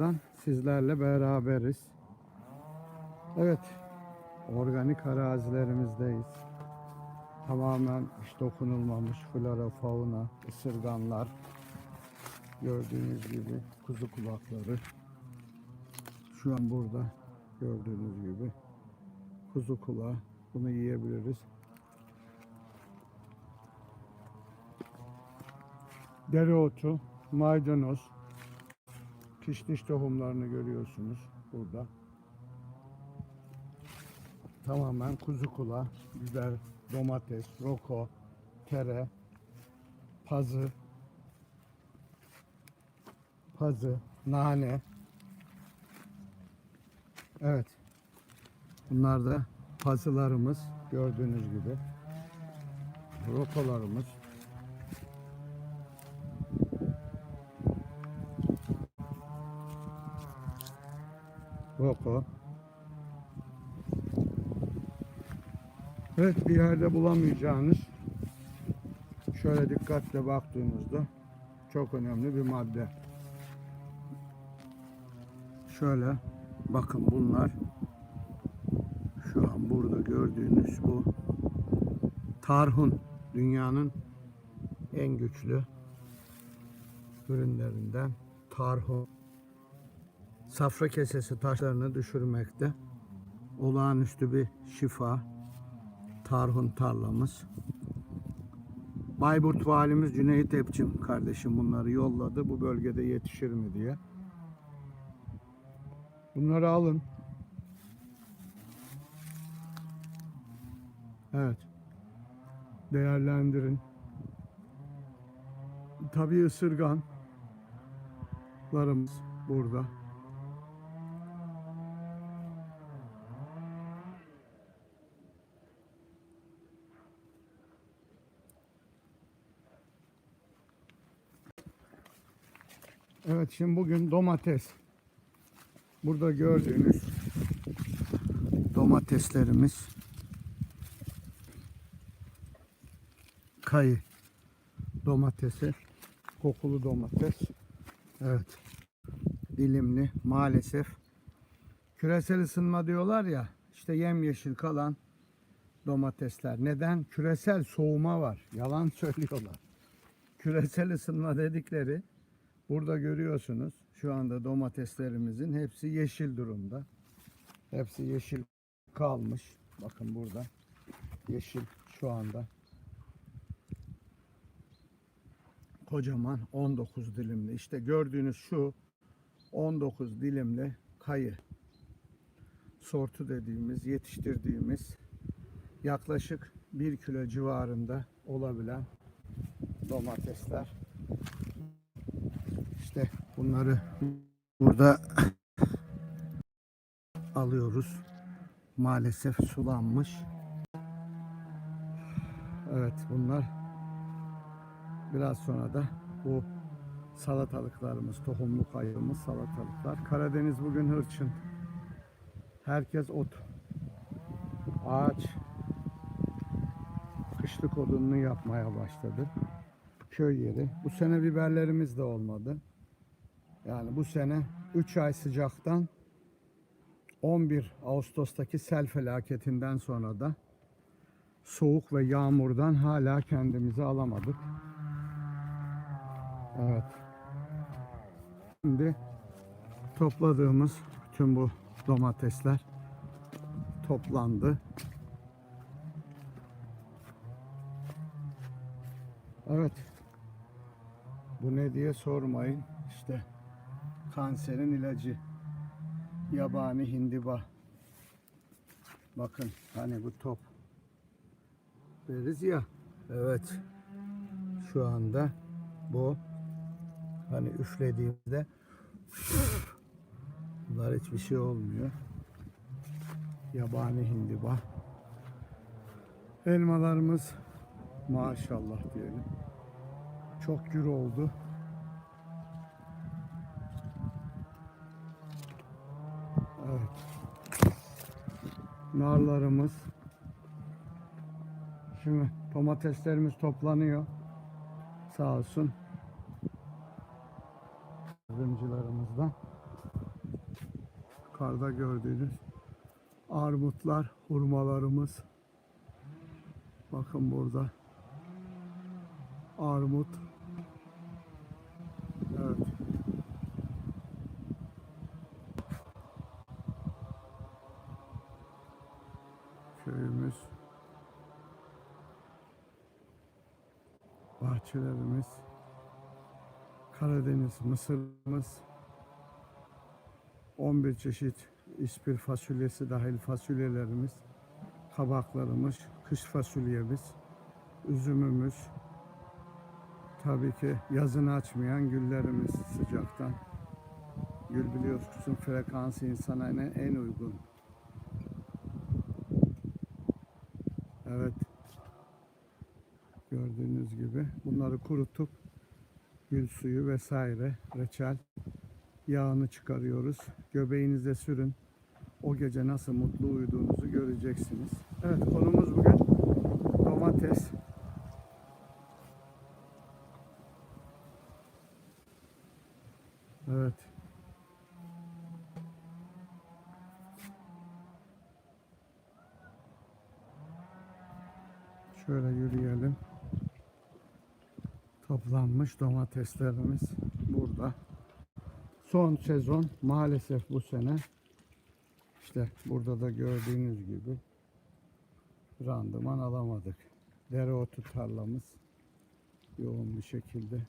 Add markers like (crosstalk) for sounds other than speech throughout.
kanalından sizlerle beraberiz. Evet, organik arazilerimizdeyiz. Tamamen hiç dokunulmamış flora, fauna, ısırganlar. Gördüğünüz gibi kuzu kulakları. Şu an burada gördüğünüz gibi kuzu kulağı. Bunu yiyebiliriz. Dereotu, maydanoz, kişniş tohumlarını görüyorsunuz burada. Tamamen kuzu kulağı, biber, domates, roko, tere, pazı, pazı, nane. Evet. Bunlar da pazılarımız gördüğünüz gibi. Rokolarımız. Roko. Evet bir yerde bulamayacağınız şöyle dikkatle baktığınızda çok önemli bir madde. Şöyle bakın bunlar şu an burada gördüğünüz bu tarhun dünyanın en güçlü ürünlerinden tarhun safra kesesi taşlarını düşürmekte. Olağanüstü bir şifa. Tarhun tarlamız. Bayburt valimiz Cüneyt Epçim kardeşim bunları yolladı. Bu bölgede yetişir mi diye. Bunları alın. Evet. Değerlendirin. Tabii ısırganlarımız burada. Evet şimdi bugün domates. Burada gördüğünüz domateslerimiz kayı domatesi kokulu domates. Evet dilimli maalesef. Küresel ısınma diyorlar ya işte yemyeşil kalan domatesler. Neden? Küresel soğuma var. Yalan (laughs) söylüyorlar. Küresel ısınma dedikleri Burada görüyorsunuz şu anda domateslerimizin hepsi yeşil durumda. Hepsi yeşil kalmış. Bakın burada yeşil şu anda. Kocaman 19 dilimli. İşte gördüğünüz şu 19 dilimli kayı sortu dediğimiz, yetiştirdiğimiz yaklaşık 1 kilo civarında olabilen domatesler. İşte bunları burada alıyoruz. Maalesef sulanmış. Evet bunlar biraz sonra da bu salatalıklarımız, tohumluk ayırımız salatalıklar. Karadeniz bugün hırçın. Herkes ot. Ağaç kışlık odununu yapmaya başladı. Köy yeri. Bu sene biberlerimiz de olmadı. Yani bu sene 3 ay sıcaktan 11 Ağustos'taki sel felaketinden sonra da soğuk ve yağmurdan hala kendimizi alamadık. Evet. Şimdi topladığımız bütün bu domatesler toplandı. Evet. Bu ne diye sormayın. İşte kanserin ilacı. Yabani hindiba. Bakın hani bu top deriz ya. Evet. Şu anda bu hani üflediğimizde bunlar hiçbir şey olmuyor. Yabani hindiba. Elmalarımız maşallah diyelim. Çok gür oldu. Evet. Narlarımız. Şimdi domateslerimiz toplanıyor. Sağ olsun. Yardımcılarımızdan. yukarıda gördüğünüz armutlar, hurmalarımız. Bakın burada armut. Karadeniz mısırımız. 11 çeşit ispir fasulyesi dahil fasulyelerimiz, kabaklarımız, kış fasulyemiz, üzümümüz, tabii ki yazını açmayan güllerimiz sıcaktan. Gül biliyorsun frekansı insana en, uygun. Evet. Gördüğünüz gibi bunları kurutup gül suyu vesaire, reçel yağını çıkarıyoruz. Göbeğinize sürün. O gece nasıl mutlu uyuduğunuzu göreceksiniz. Evet konumuz bugün domates. Evet. Şöyle yürüyelim. Toplanmış domateslerimiz burada. Son sezon maalesef bu sene işte burada da gördüğünüz gibi randıman alamadık. Dereotu tarlamız yoğun bir şekilde.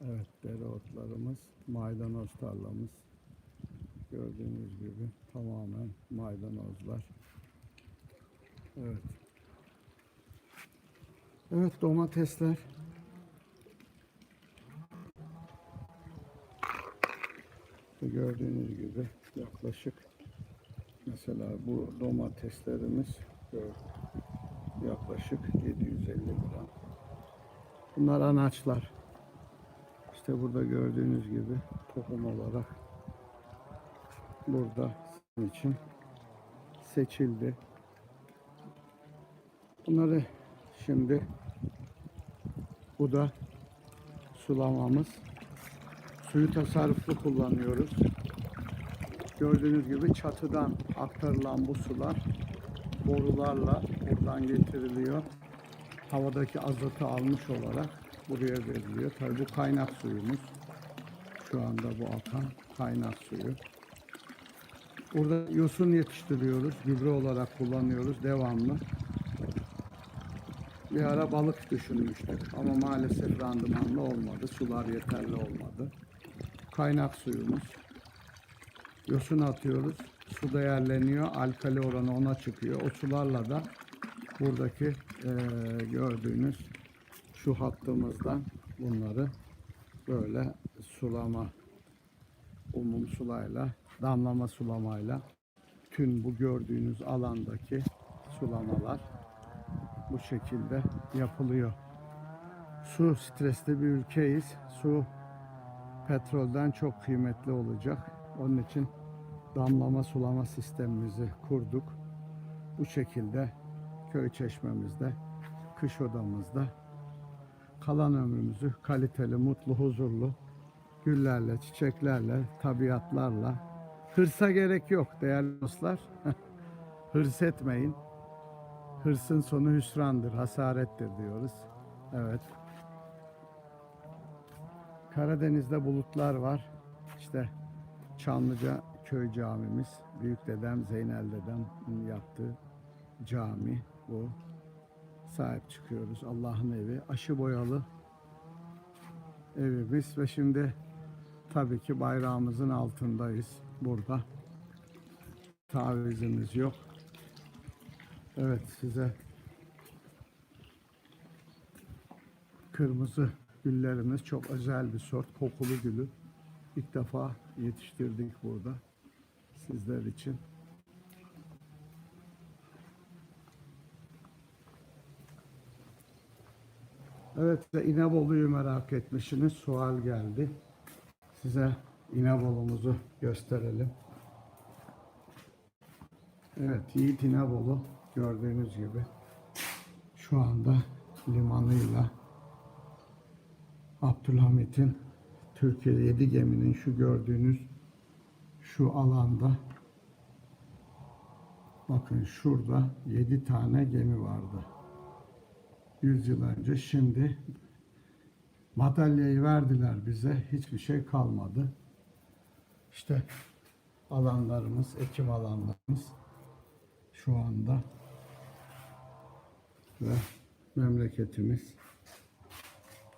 Evet dereotlarımız, maydanoz tarlamız gördüğünüz gibi tamamen maydanozlar. Evet. Evet domatesler gördüğünüz gibi yaklaşık mesela bu domateslerimiz yaklaşık 750 gram. Bunlar anaçlar. İşte burada gördüğünüz gibi tohum olarak burada sizin için seçildi. Bunları şimdi bu da sulamamız. Suyu tasarruflu kullanıyoruz. Gördüğünüz gibi çatıdan aktarılan bu sular borularla buradan getiriliyor. Havadaki azotu almış olarak buraya veriliyor. Tabii bu kaynak suyumuz. Şu anda bu akan kaynak suyu. Burada yosun yetiştiriyoruz. Gübre olarak kullanıyoruz devamlı. Bir ara balık düşünmüştük ama maalesef randımanlı olmadı. Sular yeterli olmadı. Kaynak suyumuz. Yosun atıyoruz. Su değerleniyor. Alkali oranı ona çıkıyor. O sularla da buradaki eee, gördüğünüz şu hattımızdan bunları böyle sulama umum sulayla damlama sulamayla tüm bu gördüğünüz alandaki sulamalar bu şekilde yapılıyor. Su stresli bir ülkeyiz. Su petrolden çok kıymetli olacak. Onun için damlama sulama sistemimizi kurduk. Bu şekilde köy çeşmemizde, kış odamızda kalan ömrümüzü kaliteli, mutlu, huzurlu güllerle, çiçeklerle, tabiatlarla hırsa gerek yok değerli dostlar. (laughs) Hırs etmeyin. Hırsın sonu hüsrandır, hasarettir diyoruz. Evet. Karadeniz'de bulutlar var. İşte Çamlıca köy camimiz. Büyük dedem Zeynel dedem yaptığı cami bu. Sahip çıkıyoruz. Allah'ın evi. Aşı boyalı evimiz ve şimdi tabii ki bayrağımızın altındayız burada. Tavizimiz yok. Evet size kırmızı güllerimiz çok özel bir sort kokulu gülü. İlk defa yetiştirdik burada sizler için. Evet ve İnebolu'yu merak etmişsiniz. Sual geldi. Size İnebolu'muzu gösterelim. Evet Yiğit İnebolu gördüğünüz gibi şu anda limanıyla Abdülhamit'in Türkiye 7 geminin şu gördüğünüz şu alanda bakın şurada 7 tane gemi vardı. 100 yıl önce şimdi madalyayı verdiler bize. Hiçbir şey kalmadı. İşte alanlarımız, ekim alanlarımız şu anda ve memleketimiz.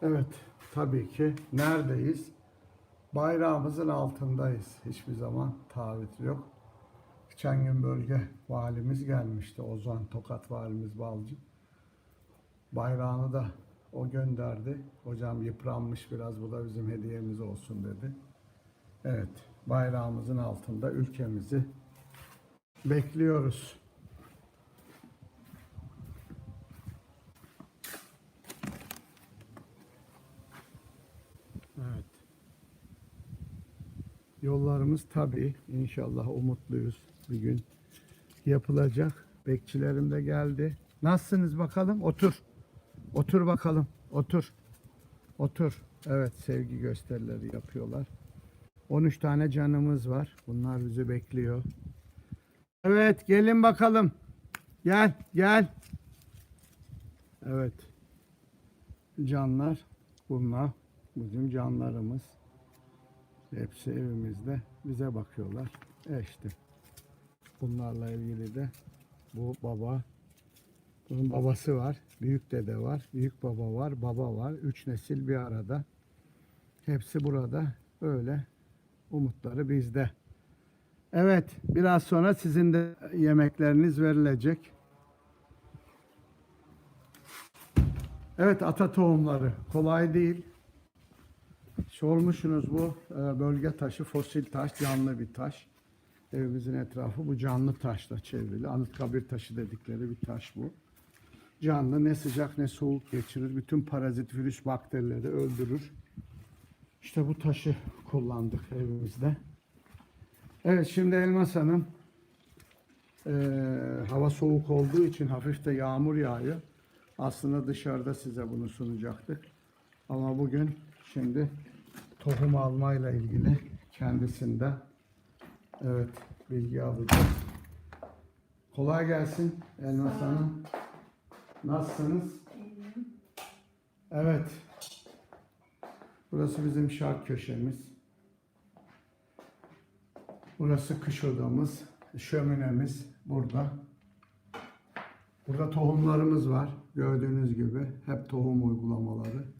Evet, tabii ki neredeyiz? Bayrağımızın altındayız. Hiçbir zaman taahhüt yok. Geçen gün bölge valimiz gelmişti. Ozan Tokat valimiz Balcı. Bayrağını da o gönderdi. Hocam yıpranmış biraz bu da bizim hediyemiz olsun dedi. Evet, bayrağımızın altında ülkemizi bekliyoruz. Evet. Yollarımız tabii inşallah umutluyuz bir gün yapılacak. Bekçilerim de geldi. Nasılsınız bakalım? Otur. Otur bakalım. Otur. Otur. Evet sevgi gösterileri yapıyorlar. 13 tane canımız var. Bunlar bizi bekliyor. Evet gelin bakalım. Gel gel. Evet. Canlar bunlar bizim canlarımız. Hepsi evimizde bize bakıyorlar. E işte bunlarla ilgili de bu baba bunun babası var, büyük dede var, büyük baba var, baba var. Üç nesil bir arada. Hepsi burada. Öyle umutları bizde. Evet, biraz sonra sizin de yemekleriniz verilecek. Evet, ata tohumları. Kolay değil. Sormuşsunuz bu e, bölge taşı fosil taş, canlı bir taş. Evimizin etrafı bu canlı taşla çevrili. Anıtkabir taşı dedikleri bir taş bu. Canlı ne sıcak ne soğuk geçirir. Bütün parazit, virüs, bakterileri öldürür. İşte bu taşı kullandık evimizde. Evet şimdi Elmas Hanım e, hava soğuk olduğu için hafif de yağmur yağıyor. Aslında dışarıda size bunu sunacaktık. Ama bugün şimdi tohum almayla ilgili kendisinde evet bilgi alacağız. Kolay gelsin Elmas Hanım. Nasılsınız? Evet. Burası bizim şark köşemiz. Burası kış odamız. Şöminemiz burada. Burada tohumlarımız var. Gördüğünüz gibi hep tohum uygulamaları.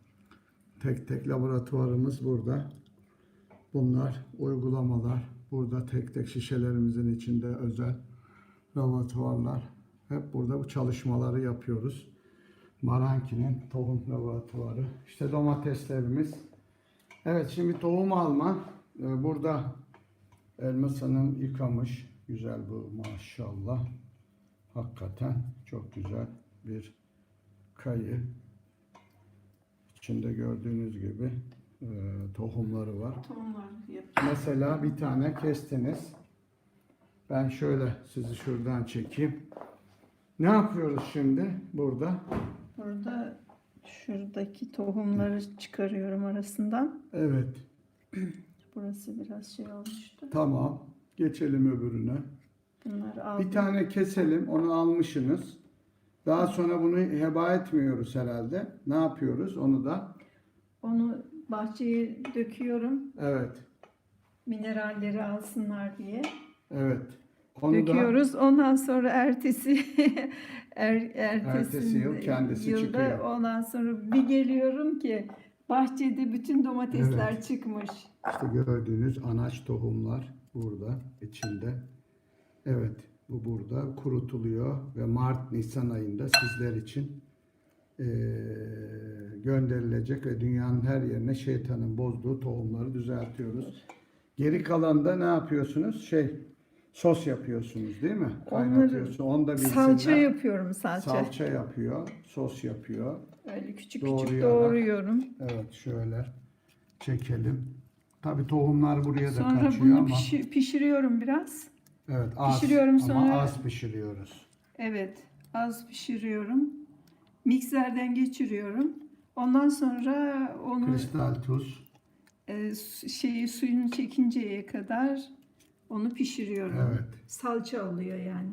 Tek tek laboratuvarımız burada. Bunlar uygulamalar. Burada tek tek şişelerimizin içinde özel laboratuvarlar. Hep burada bu çalışmaları yapıyoruz. Maranki'nin tohum laboratuvarı. İşte domateslerimiz. Evet şimdi tohum alma. Ee, Burada Elmas Hanım yıkamış. Güzel bu maşallah. Hakikaten çok güzel bir kayı. İçinde gördüğünüz gibi e, tohumları var. Tohumlar. Mesela bir tane kestiniz. Ben şöyle sizi şuradan çekeyim. Ne yapıyoruz şimdi burada? Burada şuradaki tohumları çıkarıyorum arasından. Evet, Burası biraz şey olmuştu. tamam. Geçelim öbürüne. Bunları aldım. Bir tane keselim, onu almışsınız. Daha sonra bunu heba etmiyoruz herhalde. Ne yapıyoruz onu da? Onu bahçeye döküyorum. Evet, Mineralleri alsınlar diye. evet. Onu da Döküyoruz. Ondan sonra ertesi (laughs) er, ertesi, Ertesi yıl kendisi yılda çıkıyor. Ondan sonra bir geliyorum ki bahçede bütün domatesler Evet. çıkmış. işte gördüğünüz anaç tohumlar burada içinde. Evet, bu burada kurutuluyor ve Mart Nisan ayında sizler için eee, gönderilecek ve dünyanın her yerine şeytanın bozduğu tohumları düzeltiyoruz. Geri kalanında ne yapıyorsunuz? Şey, sos yapıyorsunuz değil mi? Kaynatıyorsun. Onu da bilsinler. Salça yapıyorum salça. Salça yapıyor, sos yapıyor. Öyle küçük küçük Doğrayarak. doğruyorum. Evet, şöyle çekelim. Tabii tohumlar buraya da Sonra kaçıyor bunu ama pişi- pişiriyorum biraz. Evet az pişiriyorum ama sonra- az pişiriyoruz. Evet, az pişiriyorum. Mikserden geçiriyorum. Ondan sonra onu Kristal tuz. e, su- şeyi suyunu çekinceye kadar Onu pişiriyorum. Evet. Salça oluyor yani.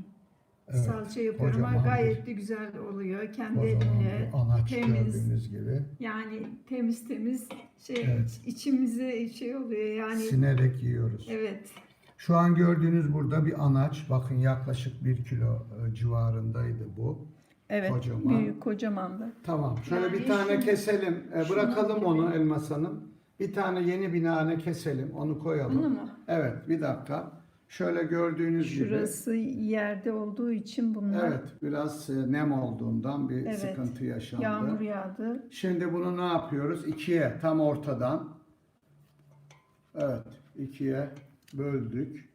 Evet, Salça yapıyorum kocaman ama bir- gayet de güzel oluyor. Kendi Kocaman elimle bir anaç temiz. gördüğünüz gibi. Yani temiz temiz şey Evet. içimize şey oluyor yani. Sinerek yiyoruz. Evet. Şu an gördüğünüz burada bir anaç. Bakın yaklaşık bir kilo e, civarındaydı bu. Evet. Kocaman. Büyük kocaman da. Tamam. Şöyle Yani bir tane keselim. E, bırakalım onu Elmas Hanım. Bir tane yeni bir nane keselim. Onu koyalım. Bunu mu? Evet. Bir dakika. Şöyle gördüğünüz gibi. Şurası yerde olduğu için bunlar Evet. Biraz e, nem olduğundan bir Evet. sıkıntı yaşandı. yağmur yağdı. Şimdi bunu ne yapıyoruz? İkiye tam ortadan. Evet. ikiye böldük.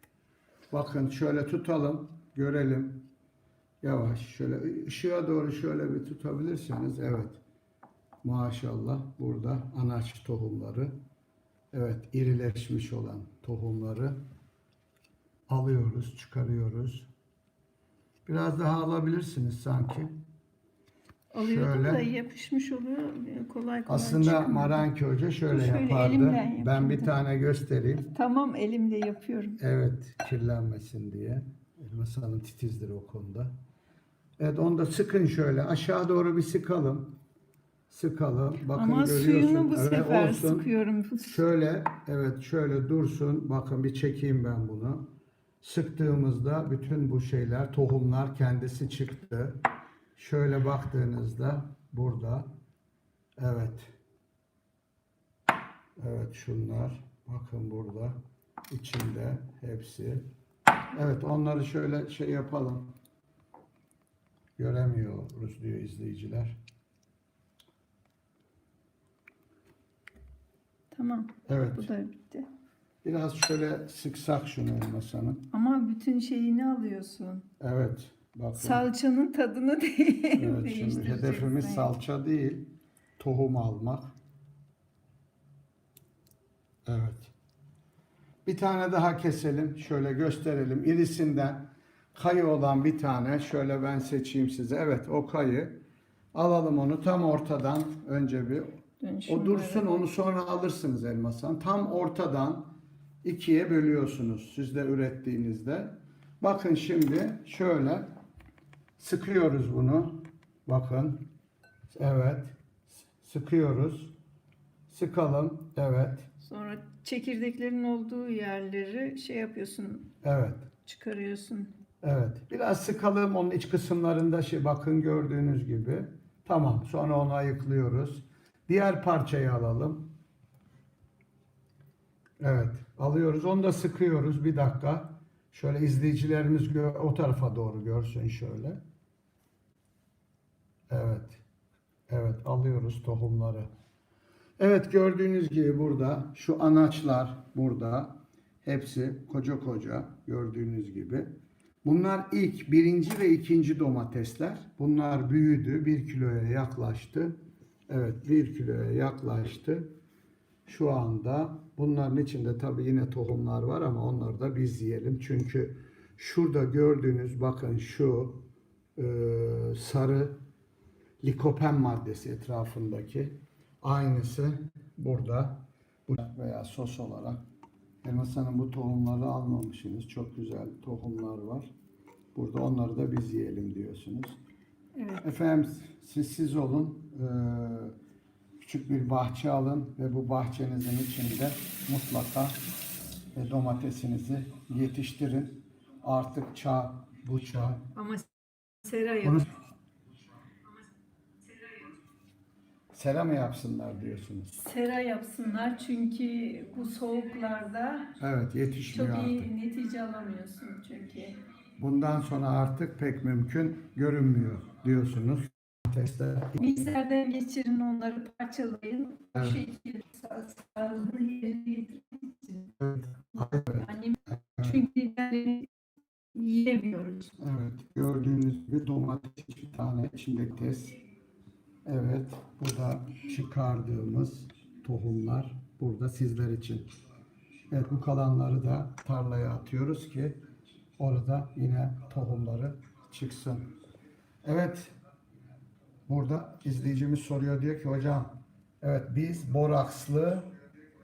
Bakın şöyle tutalım. Görelim. Yavaş şöyle ışığa doğru şöyle bir tutabilirseniz evet. Maşallah burada anaç tohumları. Evet irileşmiş olan tohumları alıyoruz, çıkarıyoruz. Biraz daha alabilirsiniz sanki. Alıyordum Şöyle. da yapışmış oluyor. Kolay kolay Aslında çıkmıyor. Maranki Hoca şöyle, Şöyle yapardı. Ben bir tane göstereyim. Tamam elimle yapıyorum. Evet, kirlenmesin diye. Elmas Hanım titizdir o konuda. Evet, onu da sıkın şöyle. Aşağı doğru bir sıkalım. Sıkalım. Bakın Ama görüyorsun. suyunu bu Evet, sefer olsun. sıkıyorum. Şöyle, evet şöyle dursun. Bakın bir çekeyim ben bunu. Sıktığımızda bütün bu şeyler, tohumlar kendisi çıktı. Şöyle baktığınızda burada. Evet. Evet şunlar. Bakın burada. içinde hepsi. Evet onları şöyle şey yapalım. Göremiyoruz diyor izleyiciler. Tamam. Evet. Bu da bitti. Biraz şöyle sıksak şunu Elmas Hanım. Ama bütün şeyini alıyorsun. Evet. Bakın. Salçanın tadını (laughs) değil. Evet, şimdi hedefimiz salça değil, tohum almak. Evet. Bir tane daha keselim, şöyle gösterelim. İrisinden kayı olan bir tane, şöyle ben seçeyim size. Evet, o kayı. Alalım onu tam ortadan önce bir. O dursun, onu sonra alırsınız elmasan. Tam ortadan ikiye bölüyorsunuz siz de ürettiğinizde. Bakın şimdi şöyle Sıkıyoruz bunu. Bakın. Evet. Sıkıyoruz. Sıkalım. Evet. Sonra çekirdeklerin olduğu yerleri şey yapıyorsun, Evet. çıkarıyorsun. Evet. Biraz sıkalım onun iç kısımlarında şey bakın gördüğünüz gibi. Tamam. Sonra onu ayıklıyoruz. Diğer parçayı alalım. Evet. Alıyoruz. Onu da sıkıyoruz. Bir dakika. Şöyle izleyicilerimiz o tarafa doğru görsün şöyle. Evet. Evet alıyoruz tohumları. Evet gördüğünüz gibi burada şu anaçlar burada. Hepsi koca koca gördüğünüz gibi. Bunlar ilk birinci ve ikinci domatesler. Bunlar büyüdü. Bir kiloya yaklaştı. Evet bir kiloya yaklaştı. Şu anda bunların içinde tabii yine tohumlar var ama onları da biz yiyelim. Çünkü şurada gördüğünüz bakın şu e, sarı likopen maddesi etrafındaki aynısı burada bu veya sos olarak. Elmas Hanım bu tohumları almamışsınız. Çok güzel tohumlar var. Burada onları da biz yiyelim diyorsunuz. Evet. Efendim siz siz olun. Ee, küçük bir bahçe alın ve bu bahçenizin içinde mutlaka e, domatesinizi yetiştirin. Artık çağ, bu çağ. Ama sera yap. Bunu sera mı yapsınlar diyorsunuz? Sera yapsınlar çünkü bu soğuklarda Evet çok yetişmiyor artık. iyi netice alamıyorsun çünkü. Bundan sonra artık pek mümkün görünmüyor diyorsunuz. Domatesler Mikserden geçirin onları parçalayın. Evet. Bu şekilde sağ- sağlığını yerine. Evet. Yani çünkü diğerlerini yiyemiyoruz. Evet, gördüğünüz gibi domates bir tane içinde tez. Evet, bu da çıkardığımız tohumlar burada sizler için. Evet, bu kalanları da tarlaya atıyoruz ki orada yine tohumları çıksın. Evet, burada izleyicimiz soruyor diyor ki hocam, evet biz borakslı